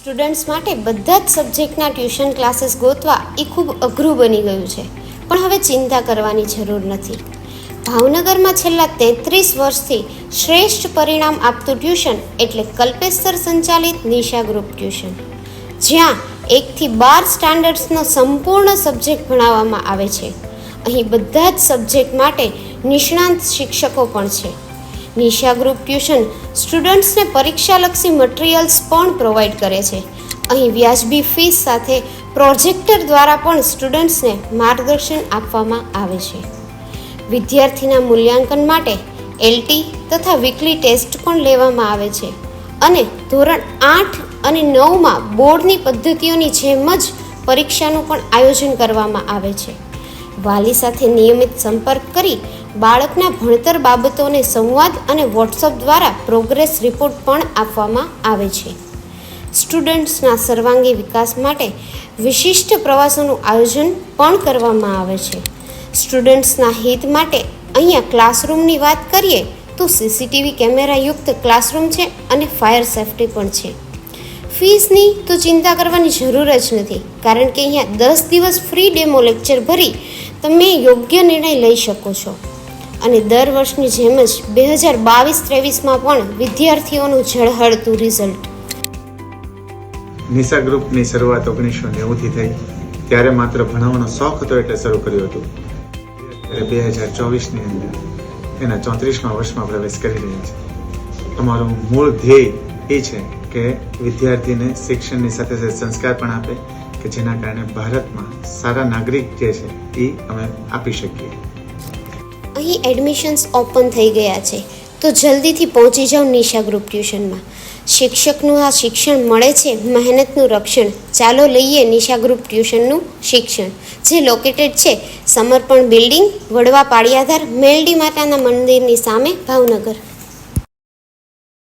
Students માટે બધા જ સબ્જેક્ટના ટ્યુશન ક્લાસીસ ગોતવા એ ખૂબ અઘરું બની ગયું છે. પણ હવે ચિંતા કરવાની જરૂર નથી. ભાવનગરમાં છેલ્લા તેત્રીસ વર્ષથી શ્રેષ્ઠ પરિણામ આપતું ટ્યુશન એટલે કલ્પેશ્વર સંચાલિત નિશા ગ્રુપ ટ્યુશન. જ્યાં એકથી બાર સ્ટાન્ડર્ડ્સનો સંપૂર્ણ સબ્જેક્ટ ભણાવવામાં આવે છે. અહીં બધા જ સબ્જેક્ટ માટે નિષ્ણાંત શિક્ષકો પણ છે. નિશા ગ્રુપ ટ્યુશન સ્ટુડન્ટ્સને પરીક્ષાલક્ષી મટીરિયલ્સ પણ પ્રોવાઈડ કરે છે. અહીં વ્યાજબી ફીસ સાથે પ્રોજેક્ટર દ્વારા પણ સ્ટુડન્ટ્સને માર્ગદર્શન આપવામાં આવે છે. વિદ્યાર્થીના મૂલ્યાંકન માટે એલટી તથા વીકલી ટેસ્ટ પણ લેવામાં આવે છે અને ધોરણ આઠ અને નવમાં બોર્ડની પદ્ધતિઓની જેમ જ પરીક્ષાનું પણ આયોજન કરવામાં આવે છે. વાલી સાથે નિયમિત સંપર્ક કરી બાળકના ભણતર બાબતોને સંવાદ અને વોટ્સઅપ દ્વારા પ્રોગ્રેસ રિપોર્ટ પણ આપવામાં આવે છે. સ્ટુડન્ટ્સના સર્વાંગી વિકાસ માટે વિશિષ્ટ પ્રવાસોનું આયોજન પણ કરવામાં આવે છે. સ્ટુડન્ટ્સના હિત માટે અહીંયા ક્લાસરૂમની વાત કરીએ તો સીસીટીવી કેમેરાયુક્ત ક્લાસરૂમ છે અને ફાયર સેફ્ટી પણ છે. ફીસની તો ચિંતા કરવાની જરૂર જ નથી, કારણ કે અહીંયા દસ દિવસ ફ્રી ડેમો લેક્ચર ભરી તમે યોગ્ય નિર્ણય લઈ શકો છો. અને દર વર્ષની જેમ જ બે હજાર બાવીસ ત્રેવીસમાં પણ વિદ્યાર્થીઓનું ઝળહળતું રિઝલ્ટ. નિશા ગ્રુપની શરૂઆત ઓગણીસો નેવુંથી થઈ. ત્યારે માત્ર ભણાવવાનો શોખ હતો એટલે શરૂ કર્યું હતું. ત્યારે બે હજાર ચોવીસની અંદર એના ચોત્રીસમાં વર્ષમાં પ્રવેશ કરી રહ્યા છે. અમારું મૂળ ધ્યેય એ છે કે વિદ્યાર્થીને શિક્ષણની સાથે સાથે સંસ્કાર પણ આપે કે જેના કારણે ભારતમાં સારા નાગરિક જે છે એ અમે આપી શકીએ. અહીં એડમિશન્સ ઓપન થઈ ગયા છે. તો જલ્દીથી પહોંચી જાઓ નિશા ગ્રુપ ટ્યુશનમાં. શિક્ષકનું આ શિક્ષણ મળે છે, મહેનતનું રક્ષણ. ચાલો લઈએ નિશા ગ્રુપ ટ્યુશનનું શિક્ષણ. જે લોકેટેડ છે, સમર્પણ બિલ્ડિંગ વડવા પાળિયાધાર મેલડી માતાના મંદિરની સામે ભાવનગર.